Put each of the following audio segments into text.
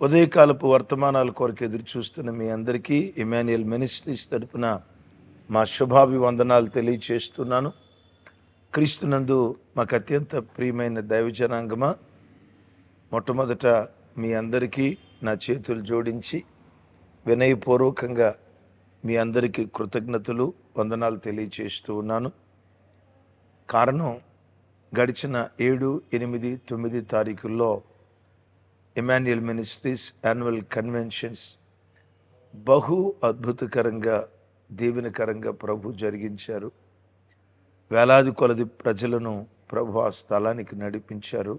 ఉదయకాలపు వర్తమానాల కొరకు ఎదురు చూస్తున్న మీ అందరికీ ఇమాన్యుయల్ మినిస్ట్రీస్ తరపున మా శుభాభివందనాలు తెలియచేస్తున్నాను. క్రీస్తునందు మాకు అత్యంత ప్రియమైన దైవజనాంగమా మొట్టమొదట మీ అందరికీ నా చేతులు జోడించి వినయపూర్వకంగా మీ అందరికీ కృతజ్ఞతలు వందనాలు తెలియచేస్తూ ఉన్నాను. కారణం గడిచిన ఏడు ఎనిమిది తొమ్మిది తారీఖుల్లో ఇమాన్యుయల్ మినిస్ట్రీస్ యాన్యువల్ కన్వెన్షన్స్ బహు అద్భుతకరంగా దీవెనకరంగా ప్రభు జరిగించారు. వేలాది కొలది ప్రజలను ప్రభు ఆ స్థలానికి నడిపించారు.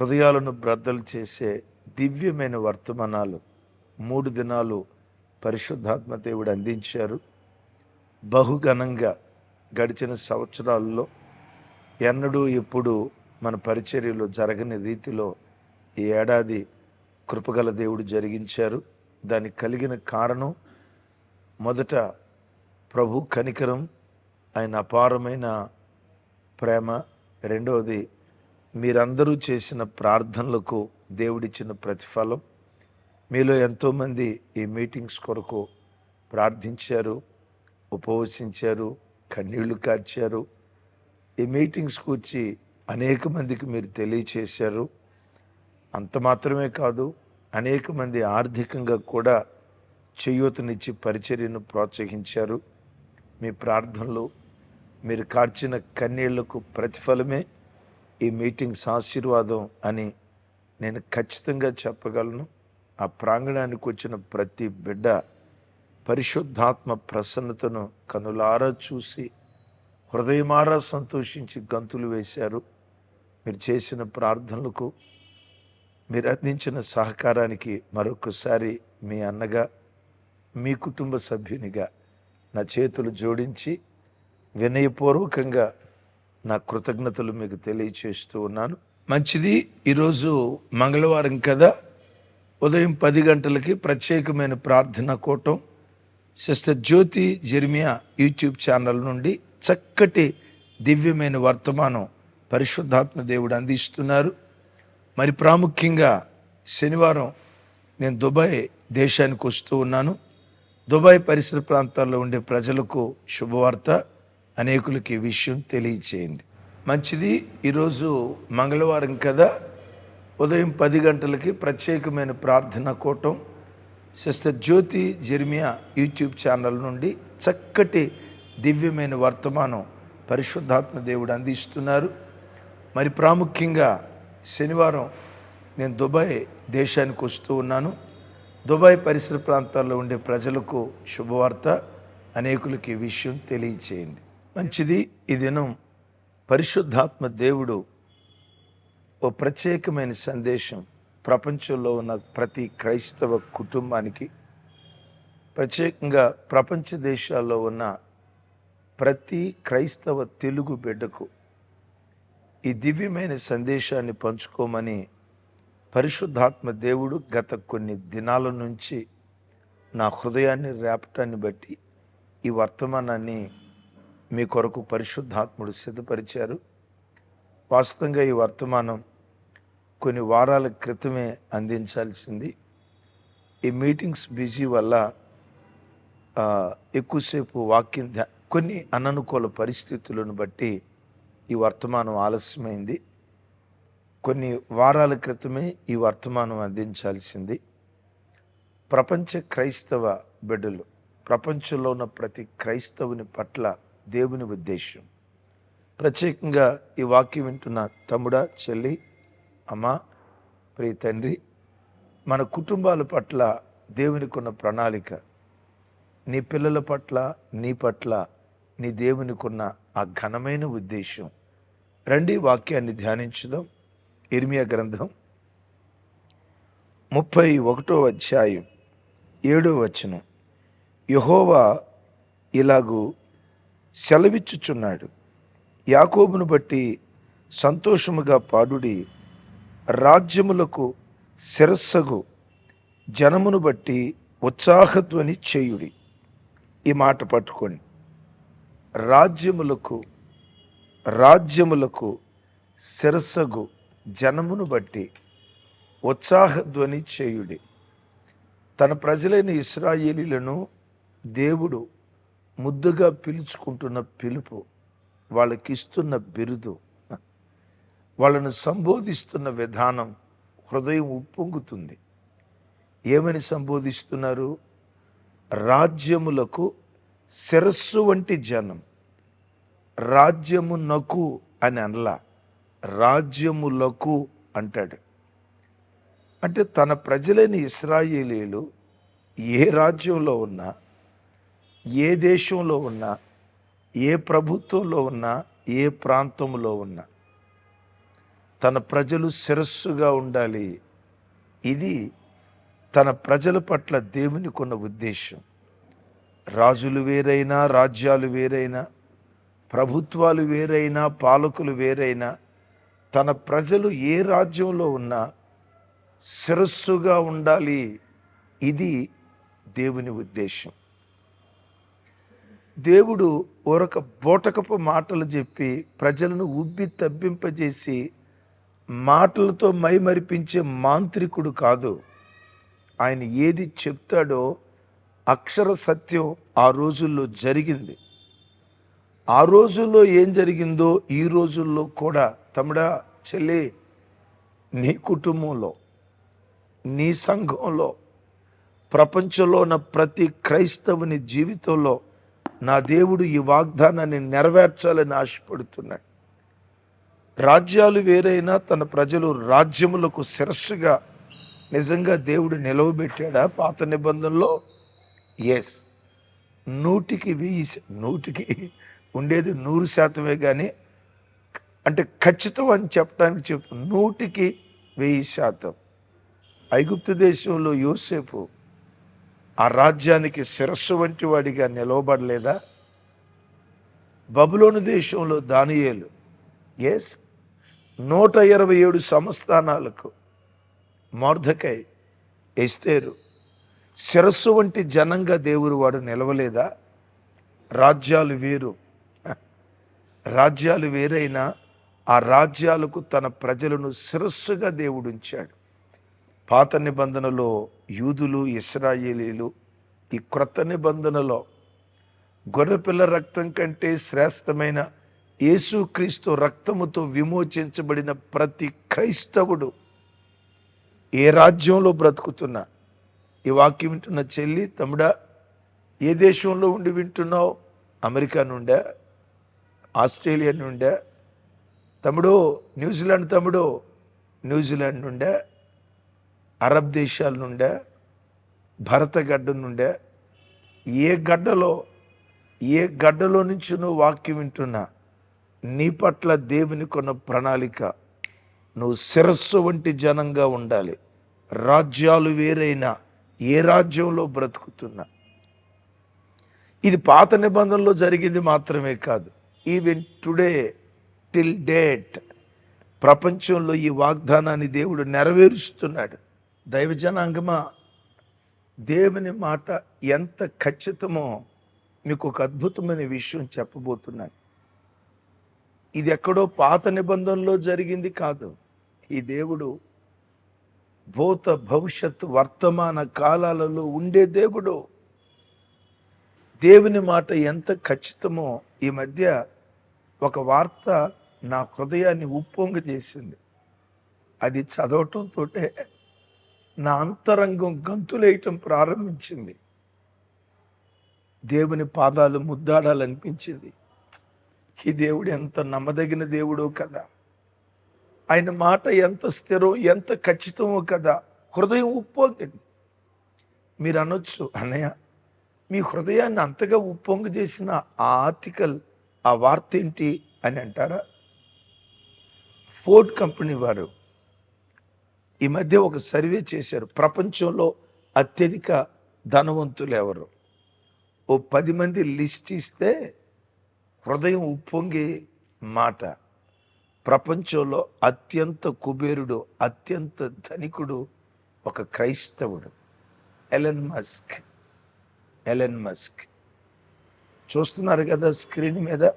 హృదయాలను బ్రద్దలు చేసే దివ్యమైన వర్తమానాలు మూడు దినాలు పరిశుద్ధాత్మ దేవుడు అందించారు. బహుఘనంగా గడిచిన సంవత్సరాల్లో ఎన్నడూ ఎప్పుడు మన పరిచర్యలో జరగని రీతిలో ఈ ఏడాది కృపగల దేవుడు జరిగించారు. దానికి కలిగిన కారణం మొదట ప్రభు కనికరం ఆయన అపారమైన ప్రేమ. రెండవది మీరందరూ చేసిన ప్రార్థనలకు దేవుడిచ్చిన ప్రతిఫలం. మీలో ఎంతోమంది ఈ మీటింగ్స్ కొరకు ప్రార్థించారు ఉపవసించారు కన్నీళ్ళు కార్చారు. ఈ మీటింగ్స్కి వచ్చి అనేక మందికి మీరు తెలియచేశారు. అంత మాత్రమే కాదు అనేక మంది ఆర్థికంగా కూడా చేయూతనిచ్చి పరిచర్యను ప్రోత్సహించారు. మీ ప్రార్థనలు మీరు కార్చిన కన్నీళ్ళకు ప్రతిఫలమే ఈ మీటింగ్స్ ఆశీర్వాదం అని నేను ఖచ్చితంగా చెప్పగలను. ఆ ప్రాంగణానికి వచ్చిన ప్రతి బిడ్డ పరిశుద్ధాత్మ ప్రసన్నతను కనులారా చూసి హృదయమారా సంతోషించి గంతులు వేశారు. మీరు చేసిన ప్రార్థనలకు మీరు అందించిన సహకారానికి మరొకసారి మీ అన్నగా మీ కుటుంబ సభ్యునిగా నా చేతులు జోడించి వినయపూర్వకంగా నా కృతజ్ఞతలు మీకు తెలియచేస్తూ ఉన్నాను. మంచిది. ఈరోజు మంగళవారం కదా. ఉదయం పది గంటలకి ప్రత్యేకమైన ప్రార్థన కూటం. Sister Jyoti Jeremiah YouTube channel నుండి చక్కటి దివ్యమైన వర్తమానం పరిశుద్ధాత్మ దేవుడు అందిస్తున్నారు. మరి ప్రాముఖ్యంగా శనివారం నేను దుబాయ్ దేశానికి వస్తూ ఉన్నాను. దుబాయ్ పరిసర ప్రాంతాల్లో ఉండే ప్రజలకు శుభవార్త అనేకులకి విషయం తెలియచేయండి. మంచిది. ఈరోజు మంగళవారం కదా. ఉదయం పది గంటలకి ప్రత్యేకమైన ప్రార్థన కూటం. Sister Jyoti Jeremiah YouTube channel నుండి చక్కటి దివ్యమైన వర్తమానం పరిశుద్ధాత్మ దేవుడు అందిస్తున్నారు. మరి ప్రాముఖ్యంగా శనివారం నేను దుబాయ్ దేశానికి వస్తూ ఉన్నాను. దుబాయ్ పరిసర ప్రాంతాల్లో ఉండే ప్రజలకు శుభవార్త అనేకులకి ఈ విషయం తెలియచేయండి. మంచిది ఈ దినం పరిశుద్ధాత్మ దేవుడు ఓ ప్రత్యేకమైన సందేశం ప్రపంచంలో ఉన్న ప్రతి క్రైస్తవ కుటుంబానికి ప్రత్యేకంగా ప్రపంచ దేశాల్లో ఉన్న ప్రతి క్రైస్తవ తెలుగు బిడ్డకు ఈ దివ్యమైన సందేశాన్ని పంచుకోమని పరిశుద్ధాత్మ దేవుడు గత కొన్ని దినాల నుంచి నా హృదయాన్ని రేపటాన్ని బట్టి ఈ వర్తమానాన్ని మీ కొరకు పరిశుద్ధాత్ముడు సిద్ధపరిచారు. వాస్తవంగా ఈ వర్తమానం కొన్ని వారాల క్రితమే అందించాల్సింది. ఈ మీటింగ్స్ బిజీ వల్ల ఎక్కువసేపు వాక్యం కొన్ని అననుకూల పరిస్థితులను బట్టి ఈ వర్తమానం ఆలస్యమైంది. కొన్ని వారాల క్రితమే ఈ వర్తమానం అందించాల్సింది. ప్రపంచ క్రైస్తవ బిడ్డలు ప్రపంచంలో ఉన్న ప్రతి క్రైస్తవుని పట్ల దేవుని ఉద్దేశం ప్రత్యేకంగా ఈ వాక్యం వింటున్న తమ్ముడా చెల్లి అమ్మా ప్రియ తండ్రి మన కుటుంబాల పట్ల దేవునికి ఉన్న ప్రణాళిక నీ పిల్లల పట్ల నీ పట్ల నీ దేవునికున్న ఆ ఘనమైన ఉద్దేశం రండి వాక్యాన్ని ధ్యానించుదాం. ఇర్మియా గ్రంథం ముప్పై ఒకటో అధ్యాయం ఏడో వచనం. యహోవా ఇలాగూ సెలవిచ్చుచున్నాడు. యాకోబును బట్టి సంతోషముగా పాడుడి రాజ్యములకు శిరస్సగు జనమును బట్టి ఉత్సాహధ్వని చేయుడి. ఈ మాట పట్టుకోండి. రాజ్యములకు రాజ్యములకు శిరసగు జనమును బట్టి ఉత్సాహధ్వని చేయుడి. తన ప్రజలైన ఇస్రాయేలీలను దేవుడు ముద్దుగా పిలుచుకుంటున్న పిలుపు వాళ్ళకిస్తున్న బిరుదు వాళ్ళను సంబోధిస్తున్న విధానం హృదయం ఉప్పొంగుతుంది. ఏమని సంబోధిస్తున్నారు? రాజ్యములకు శిరస్సు వంటి జనం రాజ్యమునకు అని అనలా రాజ్యములకు అంటాడు. అంటే తన ప్రజలైన ఇస్రాయేలీలు ఏ రాజ్యంలో ఉన్నా ఏ దేశంలో ఉన్నా ఏ ప్రభుత్వంలో ఉన్నా ఏ ప్రాంతంలో ఉన్నా తన ప్రజలు శిరస్సుగా ఉండాలి. ఇది తన ప్రజల పట్ల దేవునికి ఉన్న ఉద్దేశం. రాజులు వేరైనా రాజ్యాలు వేరైనా ప్రభుత్వాలు వేరైనా పాలకులు వేరైనా తన ప్రజలు ఏ రాజ్యంలో ఉన్నా శిరస్సుగా ఉండాలి. ఇది దేవుని ఉద్దేశం. దేవుడు ఒరక బోటకపు మాటలు చెప్పి ప్రజలను ఉబ్బి తబ్బింపజేసి మాటలతో మైమరిపించే మాంత్రికుడు కాదు. ఆయన ఏది చెప్తాడో అక్షర సత్యం ఆ రోజుల్లో జరిగింది. ఆ రోజుల్లో ఏం జరిగిందో ఈ రోజుల్లో కూడా తమ్ముడా చెల్లి నీ కుటుంబంలో నీ సంఘంలో ప్రపంచంలో ఉన్న ప్రతి క్రైస్తవుని జీవితంలో నా దేవుడు ఈ వాగ్దానాన్ని నెరవేర్చాలని ఆశపడుతున్నాడు. రాజ్యాలు వేరైనా తన ప్రజలు రాజ్యములకు శిరస్సుగా నిజంగా దేవుడు నిలవబెట్టాడా? పాత నిబంధనలో ఎస్ నూటికి వెయ్యి నూటికి ఉండేది నూరు శాతమే కానీ అంటే ఖచ్చితం అని చెప్పడానికి చెప్తాను నూటికి వెయ్యి శాతం. ఐగుప్తు దేశంలో యోసేపు ఆ రాజ్యానికి శిరస్సు వంటి వాడిగా నిలవబడలేదా? బబులోను దేశంలో దానియేలు. ఎస్ నూట ఇరవై ఏడు సంస్థానాలకు మార్ధకై ఎస్తేరు శిరస్సు వంటి జనంగా దేవుడు వాడు నిలవలేదా? రాజ్యాలు వేరు. రాజ్యాలు వేరైనా ఆ రాజ్యాలకు తన ప్రజలను శిరస్సుగా దేవుడు ఉంచాడు. పాత నిబంధనలో యూదులు ఇస్రాయేలీలు ఈ క్రొత్త నిబంధనలో గొర్రెపిల్ల రక్తం కంటే శ్రేష్టమైన యేసుక్రీస్తు రక్తముతో విమోచించబడిన ప్రతి క్రైస్తవుడు ఏ రాజ్యంలో బ్రతుకుతున్నా ఈ వాక్యం వింటున్న చెల్లి తమ్ముడా ఏ దేశంలో ఉండి వింటున్నావు? అమెరికా నుండా ఆస్ట్రేలియా నుండా. తమ్ముడు న్యూజిలాండ్ తమ్ముడు న్యూజిలాండ్ నుండా అరబ్ దేశాల నుండే భరత గడ్డ నుండే ఏ గడ్డలో ఏ గడ్డలో నుంచి నువ్వు వాక్యం వింటున్నా నీ పట్ల దేవుని కొన్న ప్రణాళిక నువ్వు శిరస్సు వంటి జనంగా ఉండాలి. రాజ్యాలు వేరైనా ఏ రాజ్యంలో బ్రతుకుతున్నా? ఇది పాత నిబంధనలో జరిగింది మాత్రమే కాదు. ఈవెన్ టుడే టిల్ డేట్ ప్రపంచంలో ఈ వాగ్దానాన్ని దేవుడు నెరవేరుస్తున్నాడు. దైవజనాంగమా దేవుని మాట ఎంత ఖచ్చితమో మీకు ఒక అద్భుతమైన విషయం చెప్పబోతున్నాను. ఇది ఎక్కడో పాత నిబంధనలో జరిగింది కాదు. ఈ దేవుడు భూత భవిష్యత్ వర్తమాన కాలాలలో ఉండే దేవుడు. దేవుని మాట ఎంత ఖచ్చితమో ఈ మధ్య ఒక వార్త నా హృదయాన్ని ఉప్పొంగ చేసింది. అది చదవటంతో నా అంతరంగం గంతులేయటం ప్రారంభించింది. దేవుని పాదాలు ముద్దాడాలనిపించింది. ఈ దేవుడు ఎంత నమ్మదగిన దేవుడో కదా. ఆయన మాట ఎంత స్థిరం ఎంత ఖచ్చితమో కదా. హృదయం ఉప్పొంగింది. మీరు అనొచ్చు అన్నయ్య మీ హృదయాన్ని అంతగా ఉప్పొంగ చేసిన ఆ ఆర్టికల్ ఆ వార్త ఏంటి? అని అంటారా? ఫోర్డ్ కంపెనీ వారు ఈ మధ్య ఒక సర్వే చేశారు. ప్రపంచంలో అత్యధిక ధనవంతులు ఎవరు? ఓ పది మంది లిస్ట్ ఇస్తే హృదయం ఉప్పొంగే మాట. ప్రపంచంలో అత్యంత కుబేరుడు అత్యంత ధనికుడు ఒక క్రైస్తవుడు. Elon Musk. Elon Musk. చూస్తున్నారు కదా స్క్రీన్ మీద?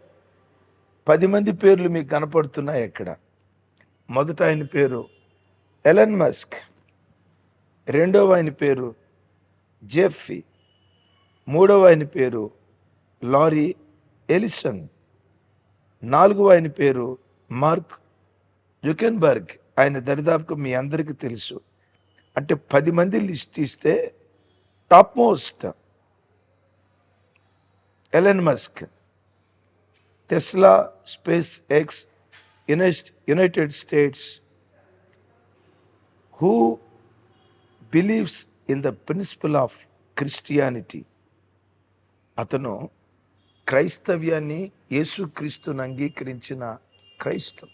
పది మంది పేర్లు మీకు కనపడుతున్నాయి ఇక్కడ మొదట ఆయన పేరు ఎలెన్ మస్క్. రెండవ ఆయన పేరు జెఫ్ఫీ. మూడవ ఆయన పేరు లారీ ఎలిసన్. నాలుగవ ఆయన పేరు మార్క్ జుకెన్బర్గ్ ఆయన దరిదాపుకు మీ అందరికీ తెలుసు. అంటే పది మంది లిస్ట్ ఇస్తే top most Elon Musk Tesla Space X unite United States who believes in the principle of Christianity. అతను క్రైస్తవ్యాన్ని యేసుక్రీస్తును అంగీకరించిన క్రైస్తవం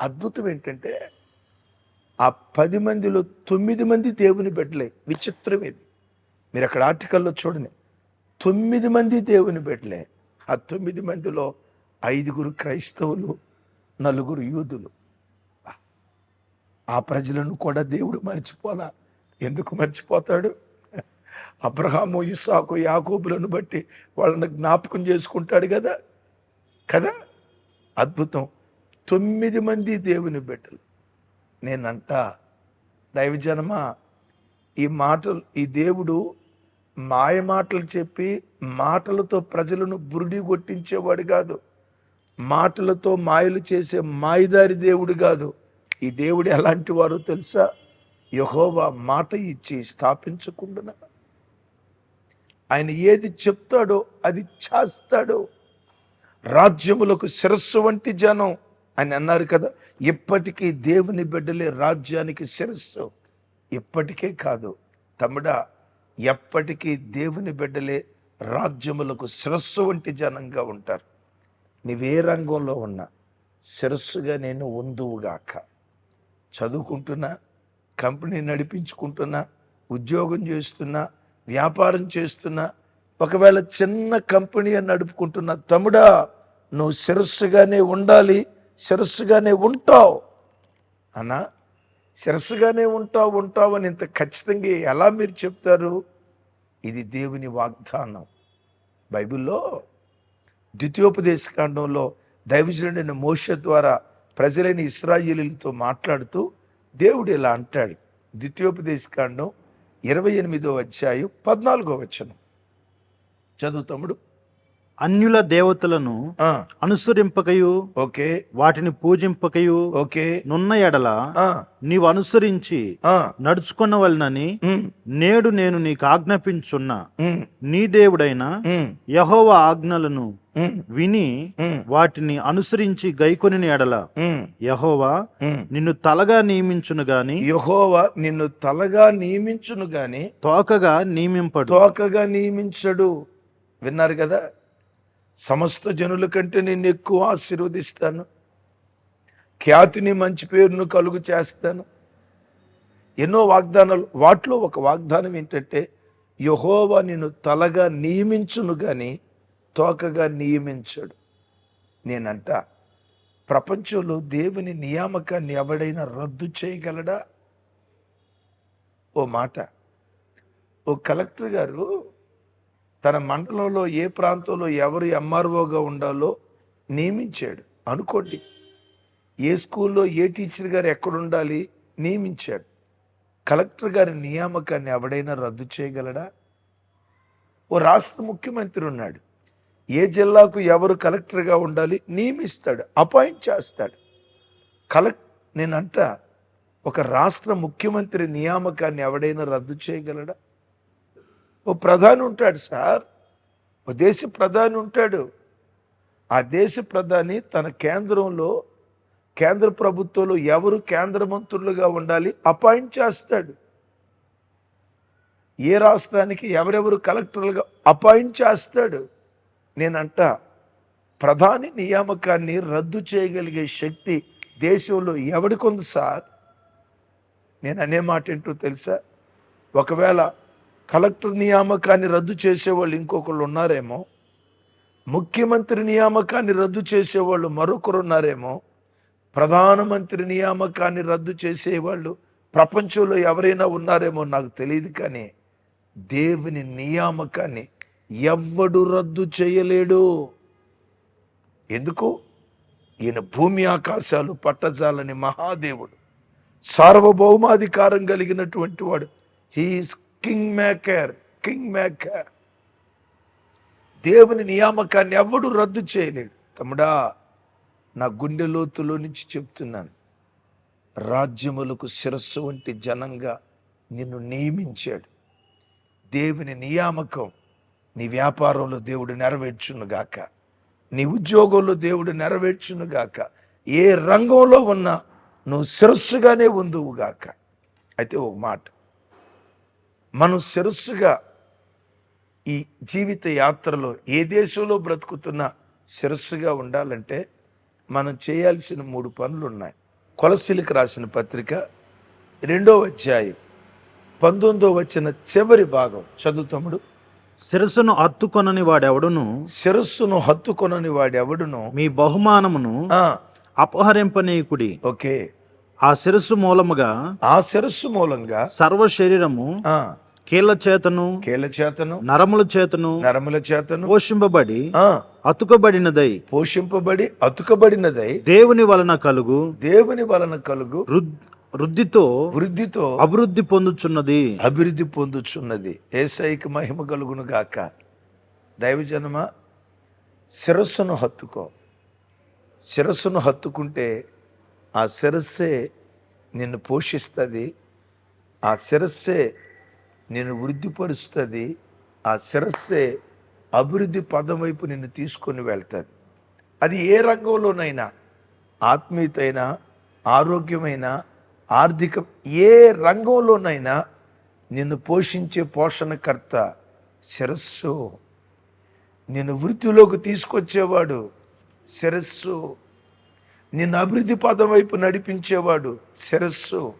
అద్భుతం ఏంటంటే ఆ పది మందిలో తొమ్మిది మంది దేవుని బిడ్డలే. విచిత్రం ఇది. మీరు అక్కడ ఆర్టికల్లో చూడండి. తొమ్మిది మంది దేవుని బిడ్డలే. ఆ తొమ్మిది మందిలో ఐదుగురు క్రైస్తవులు నలుగురు యూదులు. ఆ ప్రజలను కూడా దేవుడు మర్చిపోలా. ఎందుకు మర్చిపోతాడు? అబ్రహాము ఇస్సాకు యాకోబులను బట్టి వాళ్ళని జ్ఞాపకం చేసుకుంటాడు కదా. కదా? అద్భుతం. తొమ్మిది మంది దేవుని బిడ్డలు. నేనంట దైవజనమ ఈ మాటలు ఈ దేవుడు మాయ మాటలు చెప్పి మాటలతో ప్రజలను బురుడి కొట్టించేవాడు కాదు. మాటలతో మాయలు చేసే మాయదారి దేవుడు కాదు. ఈ దేవుడు ఎలాంటి వారో తెలుసా? యహోవా మాట ఇచ్చి స్థాపించకుండా ఆయన ఏది చెప్తాడో అది చేస్తాడో రాజ్యములకు శిరస్సు వంటి జనం అని అన్నారు కదా. ఇప్పటికీ దేవుని బిడ్డలే రాజ్యానికి శిరస్సు. ఇప్పటికే కాదు. తమ్ముడా ఎప్పటికీ దేవుని బిడ్డలే రాజ్యములకు శిరస్సు వంటి జనంగా ఉంటారు. నీవే రంగంలో ఉన్నా శిరస్సుగా నేను ఉందువుగాక. చదువుకుంటున్నా కంపెనీ నడిపించుకుంటున్నా ఉద్యోగం చేస్తున్నా వ్యాపారం చేస్తున్నా ఒకవేళ చిన్న కంపెనీ అని నడుపుకుంటున్న తమ్ముడా నువ్వు శిరస్సుగానే ఉండాలి శిరస్సుగానే ఉంటావు. అన్నా శిరస్సుగానే ఉంటావు ఉంటావు అని ఇంత ఖచ్చితంగా ఎలా మీరు చెప్తారు? ఇది దేవుని వాగ్దానం. బైబిల్లో ద్వితీయోపదేశ కాండంలో దైవజనుడైన మోష ద్వారా ప్రజలైన ఇస్రాయేలీలతో మాట్లాడుతూ దేవుడు ఇలా అంటాడు. ద్వితీయోపదేశ కాండం ఇరవై ఎనిమిదో అధ్యాయం పద్నాలుగో వచనం. చదువు తమ్ముడు. అన్యుల దేవతలను అనుసరింపకయు. ఓకే. వాటిని పూజింపకయు. ఓకే. నున్న ఎడల ఆ, నీవు అనుసరించి ఆ, నడుచుకున్నవలనని ఉమ్, నేడు నేను నీకు ఆజ్ఞాపించున్న నీ దేవుడైన యహోవ ఆజ్ఞలను విని వాటిని అనుసరించి గైకొని ఎడల యహోవా. నిన్ను తలగా నియమించును గాని యెహోవా నిన్ను తలగా నియమించును గాని తోకగా నియమింపడు. తోకగా నియమించడు. విన్నారు కదా? సమస్త జనుల కంటే నేను ఎక్కువ ఆశీర్వదిస్తాను. ఖ్యాతిని మంచి పేరును కలుగు చేస్తాను. ఎన్నో వాగ్దానాలు వాటిలో ఒక వాగ్దానం ఏంటంటే యహోవా నిన్ను తలగా నియమించును కానీ తోకగా నియమించడు. నేనంట ప్రపంచంలో దేవుని నియామకాన్ని ఎవడైనా రద్దు చేయగలడా? ఓ మాట. ఓ కలెక్టర్ గారు తన మండలంలో ఏ ప్రాంతంలో ఎవరు ఎంఆర్ఓగా ఉండాలో నియమించాడు. అనుకోండి. ఏ స్కూల్లో ఏ టీచర్ గారు ఎక్కడ ఉండాలి నియమించాడు. కలెక్టర్ గారి నియామకాన్ని ఎవడైనా రద్దు చేయగలడా? ఓ రాష్ట్ర ముఖ్యమంత్రి ఉన్నాడు. ఏ జిల్లాకు ఎవరు కలెక్టర్గా ఉండాలి నియమిస్తాడు. అపాయింట్ చేస్తాడు. కలెక్ట్ నేనంట ఒక రాష్ట్ర ముఖ్యమంత్రి నియామకాన్ని ఎవడైనా రద్దు చేయగలడా? ఓ ప్రధాని ఉంటాడు సార్. ఓ దేశ ప్రధాని ఉంటాడు. ఆ దేశ ప్రధాని తన కేంద్రంలో కేంద్ర ప్రభుత్వంలో ఎవరు కేంద్ర మంత్రులుగా ఉండాలి అపాయింట్ చేస్తాడు. ఏ రాష్ట్రానికి ఎవరెవరు కలెక్టర్లుగా అపాయింట్ చేస్తాడు. నేనంట ప్రధాని నియామకాన్ని రద్దు చేయగలిగే శక్తి దేశంలో ఎవడికి ఉంది సార్? నేను అనే మాట ఏంటో తెలుసా? ఒకవేళ కలెక్టర్ నియామకాన్ని రద్దు చేసేవాళ్ళు ఇంకొకళ్ళు ఉన్నారేమో ముఖ్యమంత్రి నియామకాన్ని రద్దు చేసేవాళ్ళు మరొకరు ఉన్నారేమో ప్రధానమంత్రి నియామకాన్ని రద్దు చేసేవాళ్ళు ప్రపంచంలో ఎవరైనా ఉన్నారేమో నాకు తెలియదు కానీ దేవుని నియామకాన్ని ఎవ్వడు రద్దు చేయలేడు. ఎందుకు? ఈయన భూమి ఆకాశాలు పట్టజాలని మహాదేవుడు సార్వభౌమాధికారం కలిగినటువంటి వాడు he is king maker king maker దేవుని నియామకాన్ని ఎవడు రద్దు చేయలేడు. తమ్ముడా నా గుండె లోతులో నుంచి చెప్తున్నాను. రాజ్యములకు శిరస్సు వంటి జనంగా నిన్ను నియమించాడు. దేవుని నియామకం నీ వ్యాపారంలో దేవుడు నెరవేర్చునుగాక నీ ఉద్యోగంలో దేవుడు నెరవేర్చునుగాక ఏ రంగంలో ఉన్నా నువ్వు శిరస్సుగానే ఉందువుగాక అయితే ఒక మాట. మనం శిరస్సుగా ఈ జీవిత యాత్రలో ఏ దేశంలో బ్రతుకుతున్నా శిరస్సుగా ఉండాలంటే మనం చేయాల్సిన మూడు పనులు ఉన్నాయి. కొలసిలికి రాసిన పత్రిక రెండో అధ్యాయం పంతొమ్మిదో వచ్చిన చివరి భాగం. చదువుతమ్ముడు శిరస్సును హత్తుకొనని వాడెవడును? శిరస్సును హత్తుకొనని వాడెవడును? మీ బహుమానమును అపహరింపనీయుకుడి. ఓకే. ఆ శిరస్సు మూలముగా ఆ శిరస్సు మూలంగా సర్వ శరీరము కీళ్ళ చేతను కీళ్ళ చేతను నరముల చేతను నరముల చేతను పోషింపబడి అతుకబడినదై. పోషింపబడి అతుకబడినదై దేవుని వలన కలుగు దేవుని వలన కలుగు వృద్- వృద్ధితో వృద్ధితో అభివృద్ధి పొందుచున్నది. అభివృద్ధి పొందుచున్నది. ఏసైకి మహిమ కలుగును గాక. దైవజనమ శిరస్సును హత్తుకో. శిరస్సును హత్తుకుంటే ఆ శిరస్సే నిన్ను పోషిస్తుంది. ఆ శిరస్సే నేను వృద్ధిపరుస్తుంది ఆ శిరస్సే అభివృద్ధి పదం వైపు నిన్ను తీసుకొని వెళ్తుంది. అది ఏ రంగంలోనైనా ఆత్మీయతైనా ఆరోగ్యమైన ఆర్థిక ఏ రంగంలోనైనా నిన్ను పోషించే పోషణకర్త శిరస్సు. నిన్ను వృత్తిలోకి తీసుకొచ్చేవాడు శిరస్సు. నిన్ను అభివృద్ధి పదం వైపు నడిపించేవాడు శిరస్సు.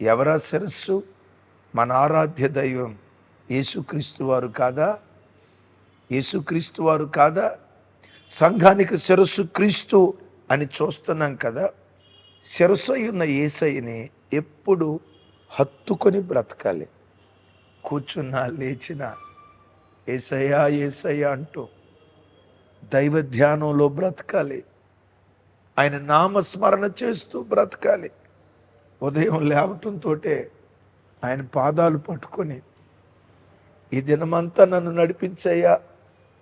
ఎవరా శిరస్సు? మన ఆరాధ్య దైవం యేసుక్రీస్తు వారు కాదా? యేసుక్రీస్తు వారు కాదా? సంఘానికి శిరస్సు క్రీస్తు అని చూస్తున్నాం కదా. శిరస్సు ఉన్న ఏసైని ఎప్పుడు హత్తుకొని బ్రతకాలి. కూర్చున్నా లేచినా ఏసయ్యా ఏసయ్యా అంటూ దైవ ధ్యానంలో బ్రతకాలి. ఆయన నామస్మరణ చేస్తూ బ్రతకాలి. ఉదయం లేవటంతో ఆయన పాదాలు పట్టుకొని ఈ దినమంతా నన్ను నడిపించయ్యా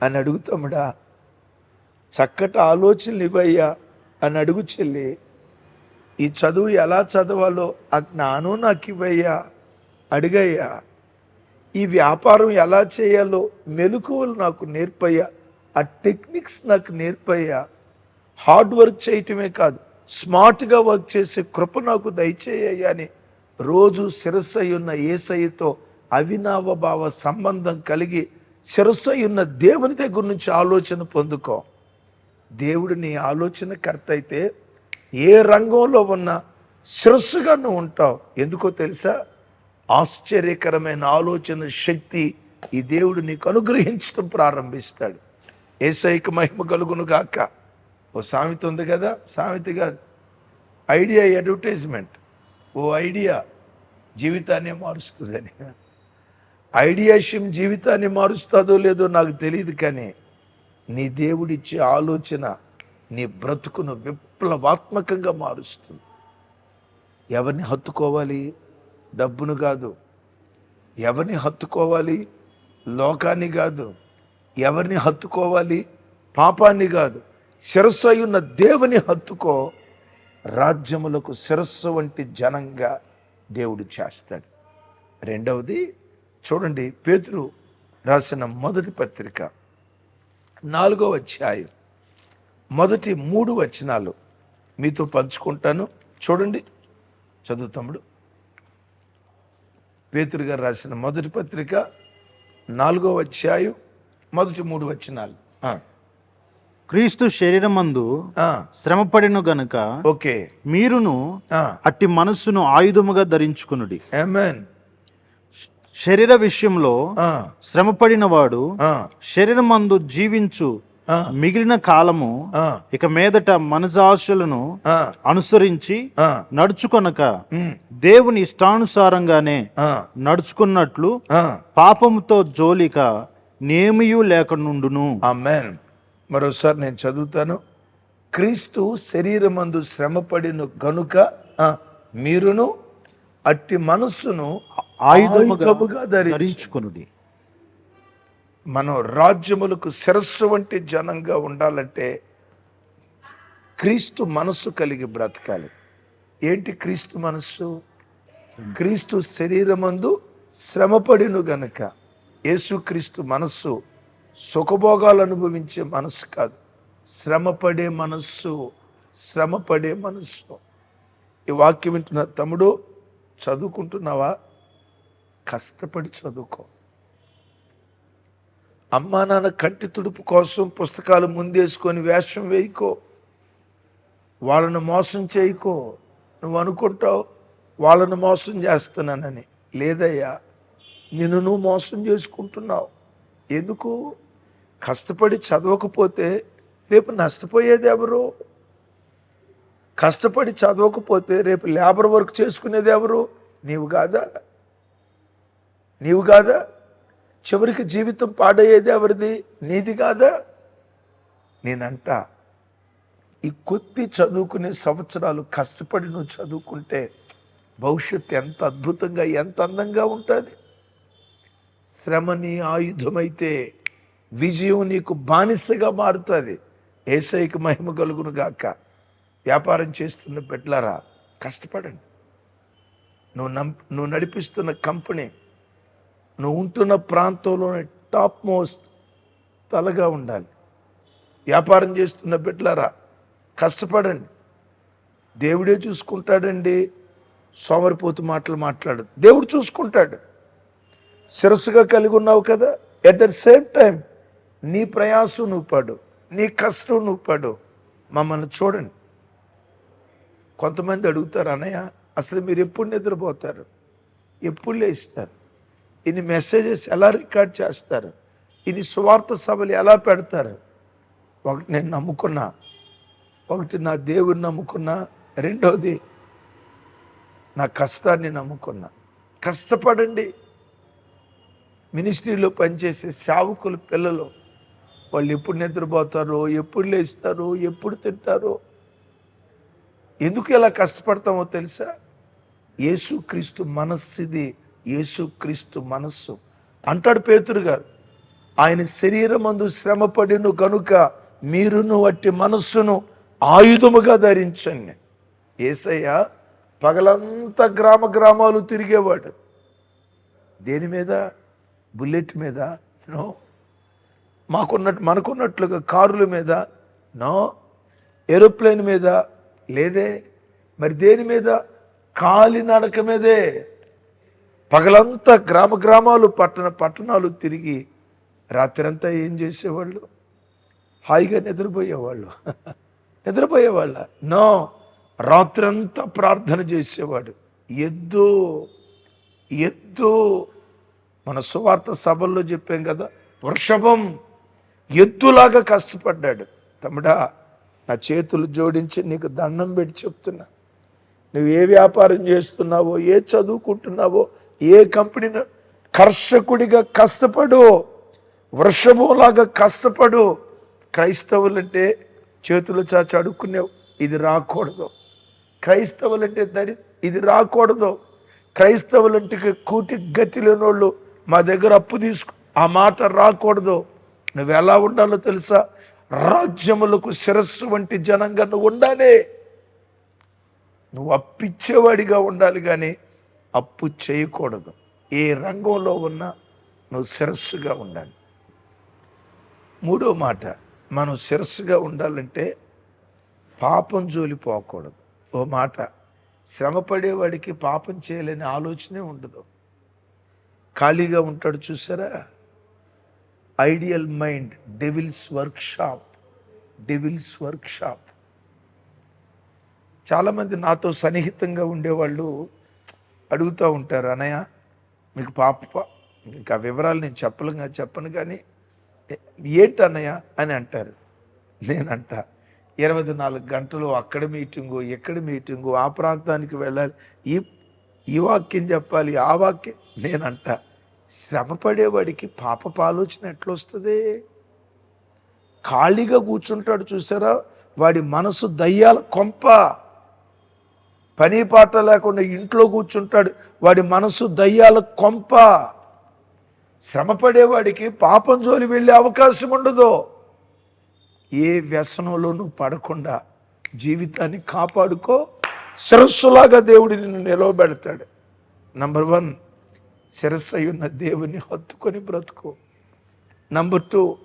అని అడుగుతాముడా. చక్కటి ఆలోచనలు ఇవ్వయ్యా అని అడుగు చెల్లి ఈ చదువు ఎలా చదవాలో ఆ జ్ఞానం నాకు ఇవ్వయ్యా అడిగయ్యా. ఈ వ్యాపారం ఎలా చేయాలో మెలకువలు నాకు నేర్పయ్యా ఆ టెక్నిక్స్ నాకు నేర్పయ్యా. హార్డ్ వర్క్ చేయటమే కాదు స్మార్ట్గా వర్క్ చేసే కృప నాకు దయచేయ్యా అని రోజు శిరస్సయున్న ఏసయ్యతో అవినావ భావ సంబంధం కలిగి శిరస్సై ఉన్న దేవుని దగ్గర నుంచి ఆలోచన పొందుకో. దేవుడు నీ ఆలోచనకర్త అయితే ఏ రంగంలో ఉన్న శిరస్సుగా నువ్వు ఉంటావు. ఎందుకో తెలుసా? ఆశ్చర్యకరమైన ఆలోచన శక్తి ఈ దేవుడు నీకు అనుగ్రహించడం ప్రారంభిస్తాడు. ఏసైకి మహిమ కలుగును గాక. ఓ సామెత ఉంది కదా? సామెత కాదు ఐడియా అడ్వర్టైజ్మెంట్. ఓ ఐడియా. జీవితాన్ని మారుస్తుందని. ఐడియాషియం జీవితాన్ని మారుస్తుందో లేదో నాకు తెలియదు కానీ నీ దేవుడిచ్చే ఆలోచన నీ బ్రతుకును విప్లవాత్మకంగా మారుస్తుంది. ఎవరిని హత్తుకోవాలి? డబ్బును కాదు. ఎవరిని హత్తుకోవాలి? లోకాన్ని కాదు. ఎవరిని హత్తుకోవాలి? పాపాన్ని కాదు. శిరస్సు అయి ఉన్న దేవుని హత్తుకో. రాజ్యములకు శిరస్సు వంటి జనంగా దేవుడు చేస్తాడు. రెండవది చూడండి పేతురు రాసిన మొదటి పత్రిక నాలుగో అధ్యాయం మొదటి మూడు వచనాలు మీతో పంచుకుంటాను. చూడండి చదువు తమ్ముడు. పేతురు గారు రాసిన మొదటి పత్రిక నాలుగో అధ్యాయం మొదటి మూడు వచనాలు. క్రీస్తు శరీరమందు శ్రమపడిన గనుక ఓకే. మీరును అట్టి మనస్సును ఆయుధముగా ధరించుకునుడి. ఆమేన్ శరీర విషయంలో శ్రమపడిన వాడు శరీరమందు జీవించు మిగిలిన కాలము ఇక మీదట మనసాశలను అనుసరించి నడుచుకొనక దేవుని ఇష్టానుసారంగానే నడుచుకున్నట్లు. పాపముతో జోలిక నేమియు లేకనుండును ఆమెన్ మరోసారి నేను చదువుతాను. క్రీస్తు శరీరమందు శ్రమపడిన గనుక మీరును అట్టి మనస్సును ఆయుధముగా ఆయుధముగా ధరించి. ధరించుకునుడి. మనం రాజ్యములకు శిరస్సు వంటి జనంగా ఉండాలంటే క్రీస్తు మనస్సు కలిగి బ్రతకాలి. ఏంటి క్రీస్తు మనస్సు? క్రీస్తు శరీరమందు శ్రమపడిను గనక యేసుక్రీస్తు మనస్సు సుఖభోగాలు అనుభవించే మనసు కాదు. శ్రమపడే మనస్సు శ్రమపడే మనస్సు. ఈ వాక్యం వింటున్న తమ్ముడు చదువుకుంటున్నావా? కష్టపడి చదువుకో. అమ్మా నాన్న కంటి తుడుపు కోసం పుస్తకాలు ముందేసుకొని వేషం వేయకో. వాళ్ళను మోసం చేయకో. నువ్వు అనుకుంటావు వాళ్ళను మోసం చేస్తున్నానని. లేదయ్యా నిన్ను నువ్వు మోసం చేసుకుంటున్నావు. ఎందుకు? కష్టపడి చదవకపోతే రేపు నష్టపోయేది ఎవరు? కష్టపడి చదవకపోతే రేపు లేబర్ వర్క్ చేసుకునేది ఎవరు? నీవు కాదా? నీవు కాదా? చివరికి జీవితం పాడయ్యేది ఎవరిది? నీది కాదా? నేనంట ఈ కొద్ది చదువుకునే సంవత్సరాలు కష్టపడి నువ్వు చదువుకుంటే భవిష్యత్తు ఎంత అద్భుతంగా ఎంత అందంగా ఉంటుంది. శ్రమని ఆయుధమైతే విజయం నీకు బానిసగా మారుతుంది. ఏసైకి మహిమ కలుగును గాక. వ్యాపారం చేస్తున్న బిడ్డలారా కష్టపడండి. నువ్వు నం నువ్వు నడిపిస్తున్న కంపెనీ నువ్వు ఉంటున్న ప్రాంతంలోనే టాప్ మోస్ట్ తలగా ఉండాలి. వ్యాపారం చేస్తున్న బిడ్డలారా కష్టపడండి. దేవుడే చూసుకుంటాడండి. సోమరిపోతు మాటలు మాట్లాడు దేవుడు చూసుకుంటాడు. శిరస్సుగా కలిగి ఉన్నావు కదా ఎట్ ద సేమ్ టైం నీ ప్రయాసం నువ్వు పడు నీ కష్టం నువ్వు పడు. మమ్మల్ని చూడండి. కొంతమంది అడుగుతారు అన్నయ్య అసలు మీరు ఎప్పుడు నిద్రపోతారు? ఎప్పుడు లేస్తారు? ఇన్ని మెసేజెస్ ఎలా రికార్డ్ చేస్తారు? ఇన్ని సువార్త సభలు ఎలా పెడతారు? ఒకటి నేను నమ్ముకున్నా ఒకటి నా దేవుని నమ్ముకున్నా రెండవది నా కష్టాన్ని నమ్ముకున్నా. కష్టపడండి. మినిస్ట్రీలో పనిచేసే సేవకులు పిల్లలు వాళ్ళు ఎప్పుడు నిద్రపోతారో ఎప్పుడు లేస్తారో ఎప్పుడు తింటారో. ఎందుకు ఇలా కష్టపడతామో తెలుసా? యేసుక్రీస్తు మనస్సుది యేసుక్రీస్తు మనస్సు. అంటాడు పేతురు గారు ఆయన శరీరమందు శ్రమపడిను గనుక మీరును వట్టి మనస్సును ఆయుధముగా ధరించండి. ఏసయ్య పగలంతా గ్రామ గ్రామాలు తిరిగేవాడు. దేని మీద? బుల్లెట్ మీద? నో. మాకున్నట్టు మనకున్నట్లుగా కారుల మీద నో ఏరోప్లేన్ మీద లేదే మరి దేని మీద? కాలినడక మీదే. పగలంతా గ్రామ గ్రామాలు పట్టణ పట్టణాలు తిరిగి రాత్రంతా ఏం చేసేవాళ్ళు? హాయిగా నిద్రపోయేవాళ్ళు. నిద్రపోయేవాళ్ళ. నో రాత్రంతా ప్రార్థన చేసేవాడు. ఎద్దు ఎద్దు. మన సువార్త సభల్లో చెప్పాం కదా వృషభం ఎద్దులాగా కష్టపడ్డాడు. తమ్ముడా నా చేతులు జోడించి నీకు దండం పెట్టి చెప్తున్నా. నువ్వు ఏ వ్యాపారం చేస్తున్నావో ఏ చదువుకుంటున్నావో ఏ కంపెనీ కర్షకుడిగా కష్టపడు వృషభంలాగా కష్టపడు క్రైస్తవులంటే చేతులు చాచి అడుక్కునేవు ఇది రాకూడదు. క్రైస్తవులంటే దరి ఇది రాకూడదు. క్రైస్తవులంటే కూటి గతి లేనోళ్ళు మా దగ్గర అప్పు తీసుకు ఆ మాట రాకూడదు. నువ్వు ఎలా ఉండాలో తెలుసా? రాజ్యములకు శిరస్సు వంటి జనంగా నువ్వు ఉండాలి. నువ్వు అప్పిచ్చేవాడిగా ఉండాలి కానీ అప్పు చేయకూడదు. ఏ రంగంలో ఉన్నా నువ్వు శిరస్సుగా ఉండాలి. మూడో మాట మనం శిరస్సుగా ఉండాలంటే పాపం జోలి పోకూడదు. ఓ మాట శ్రమపడేవాడికి పాపం చేయలేని ఆలోచనే ఉండదు. ఖాళీగా ఉంటాడు చూసారా? Ideal mind devil's workshop devil's workshop చాలామంది నాతో సన్నిహితంగా ఉండేవాళ్ళు అడుగుతూ ఉంటారు అనయ్య మీకు పాప ఇంకా వివరాలు నేను చెప్పలేగా చెప్పను కానీ ఏంటి అన్నయ్య? అని అంటారు. నేనంట ఇరవై నాలుగు గంటలు అక్కడ మీటింగు ఎక్కడ మీటింగు ఆ ప్రాంతానికి వెళ్ళాలి ఈ ఈ వాక్యం చెప్పాలి ఆ వాక్యం నేనంట శ్రమ పడేవాడికి పాప ఆలోచన ఎట్లొస్తుంది? ఖాళీగా కూర్చుంటాడు చూసారా? వాడి మనసు దయ్యాల కొంప. పని పాట లేకుండా ఇంట్లో కూర్చుంటాడు వాడి మనసు దయ్యాల కొంప. శ్రమపడేవాడికి పాపం జోలి వెళ్ళే అవకాశం ఉండదు. ఏ వ్యసనంలోనూ పడకుండా జీవితాన్ని కాపాడుకో. సరస్సులాగా దేవుడు నిన్ను నిలవబెడతాడు. నంబర్ వన్ శిరస్సు ఉన్న దేవుని హత్తుకొని బ్రతుకు. నంబర్ టూ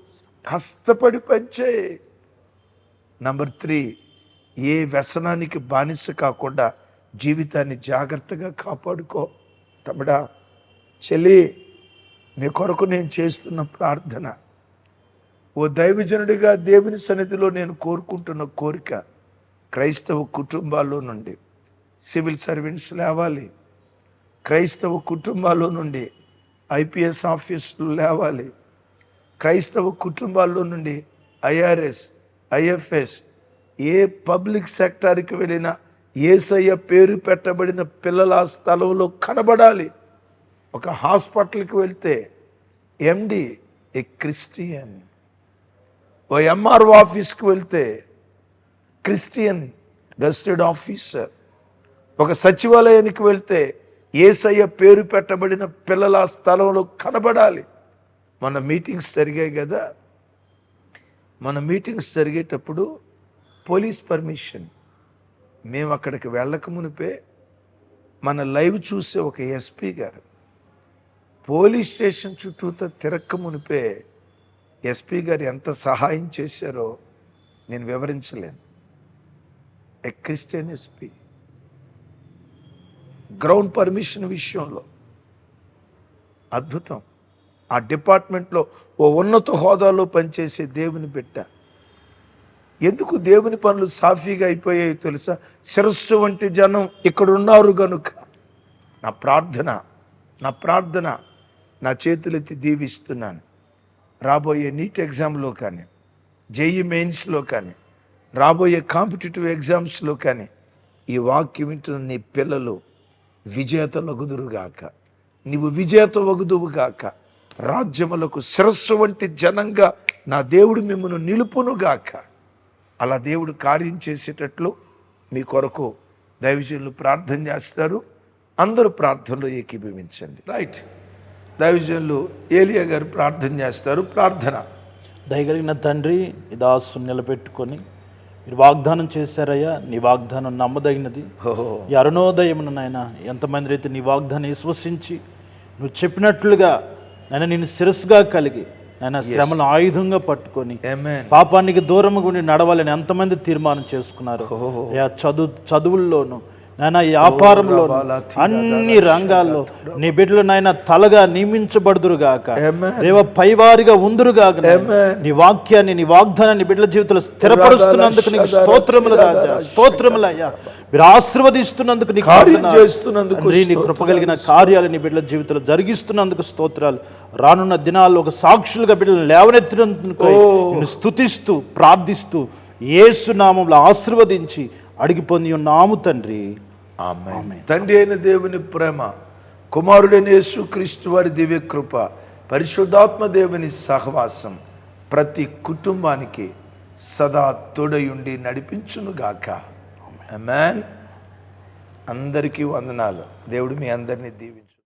కష్టపడి పంచే. నంబర్ త్రీ ఏ వ్యసనానికి బానిస కాకుండా జీవితాన్ని జాగ్రత్తగా కాపాడుకో. తమడా చెల్లి మీ కొరకు నేను చేస్తున్న ప్రార్థన. ఓ దైవజనుడిగా దేవుని సన్నిధిలో నేను కోరుకుంటున్న కోరిక క్రైస్తవ కుటుంబాల్లో నుండి. సివిల్ సర్వెంట్స్ లేవాలి. క్రైస్తవ కుటుంబాల్లో నుండి ఐపీఎస్ ఆఫీసులు లేవాలి. క్రైస్తవ కుటుంబాల్లో నుండి ఐఆర్ఎస్ ఐఎఫ్ఎస్ ఏ పబ్లిక్ సెక్టార్కి వెళ్ళినా ఏసయ్య పేరు పెట్టబడిన పిల్లల స్థలంలో కనబడాలి. ఒక హాస్పిటల్కి వెళ్తే ఎండి ఏ క్రిస్టియన్. ఓ ఎంఆర్ఓ ఆఫీస్కి వెళ్తే క్రిస్టియన్ గస్టెడ్ ఆఫీసర్. ఒక సచివాలయానికి వెళ్తే ఏసయ్య పేరు పెట్టబడిన పిల్లల స్థలంలో కనబడాలి. మన మీటింగ్స్ జరిగాయి కదా. మన మీటింగ్స్ జరిగేటప్పుడు పోలీస్ పర్మిషన్. మేము అక్కడికి వెళ్ళక మునిపే మన లైవ్ చూసే ఒక ఎస్పీ గారు పోలీస్ స్టేషన్ చుట్టూతో తిరక్క మునిపే ఎస్పీ గారు ఎంత సహాయం చేశారో నేను వివరించలేను. A Christian SP ground permission విషయంలో. అద్భుతం. ఆ డిపార్ట్మెంట్లో ఓ ఉన్నత హోదాలో పనిచేసే దేవుని బిడ్డ. ఎందుకు దేవుని పనులు సాఫీగా అయిపోయాయి తెలుసా? శిరస్సు వంటి జనం ఇక్కడ ఉన్నారు గనుక. నా ప్రార్థన నా ప్రార్థన నా చేతులెత్తి దీవిస్తున్నాను. రాబోయే నీట్ ఎగ్జామ్లో కానీ జేఈ మెయిన్స్లో కానీ రాబోయే కాంపిటేటివ్ ఎగ్జామ్స్లో కానీ ఈ వాక్యం వింటున్న నీ పిల్లలు విజేతలగుదురుగాక నీవు విజేత వగుదువుగాక. రాజ్యములకు శిరస్సు వంటి జనంగా నా దేవుడు మిమ్మల్ని నిలుపునుగాక. అలా దేవుడు కార్యం చేసేటట్లు మీ కొరకు దైవజనులు ప్రార్థన చేస్తారు. అందరూ ప్రార్థనలో ఏకీభవించండి. రైట్ దైవజనులు ఏలియా గారు ప్రార్థన చేస్తారు. ప్రార్థన. దయగలిగిన తండ్రి దాసు నిలబెట్టుకొని మీరు వాగ్దానం చేశారయ్యా నీ వాగ్దానం నమ్మదగినది. ఈ అరుణోదయమున నాయన ఎంతమంది రైతు నీ వాగ్దానం విశ్వసించి నువ్వు చెప్పినట్లుగా నాయన నేను శిరస్సుగా కలిగి నాయన శ్రమను ఆయుధంగా పట్టుకొని. పాపానికి దూరంగా ఉండి నడవాలని ఎంతమంది తీర్మానం చేసుకున్నారు. చదువు చదువుల్లోను నాయన వ్యాపారంలోను అన్ని రంగాల్లో నీ బిడ్డలు నాయన తలగా నియమించబడుదురుగాక. దేవ పైవారిగా ఉందురుగాక. నీ వాక్యాన్ని నీ వాగ్దానాన్ని బిడ్డల జీవితంలో స్థిరపరుస్తున్నందుకు నీకు స్తోత్రములు రాజా స్తోత్రములు అయ్యా మీరు ఆశీర్వదిస్తున్నందుకు నీకు కార్యం. చేస్తున్నందుకు తండ్రి, నీ కృప కలిగిన కార్యాలు నీ బిడ్డల జీవితంలో జరిగిస్తున్నందుకు స్తోత్రాలు. రానున్న దినాల్లో ఒక సాక్షులుగా బిడ్డలు లేవనెత్తినందుకు నిన్ను స్తుతిస్తూ ప్రార్థిస్తూ యేసు నామంలో ఆశీర్వదించి అడిగి పొంది ఉన్నాము తండ్రి. ఆమె తండ్రి అయిన దేవుని ప్రేమ కుమారుడైన యేసుక్రీస్తు వారి దివ్య కృప పరిశుద్ధాత్మ దేవుని సహవాసం ప్రతి కుటుంబానికి సదా తోడయుండి నడిపించునుగాక అమెన్ అందరికీ వందనాలు. దేవుడు మీ అందరినీ దీవి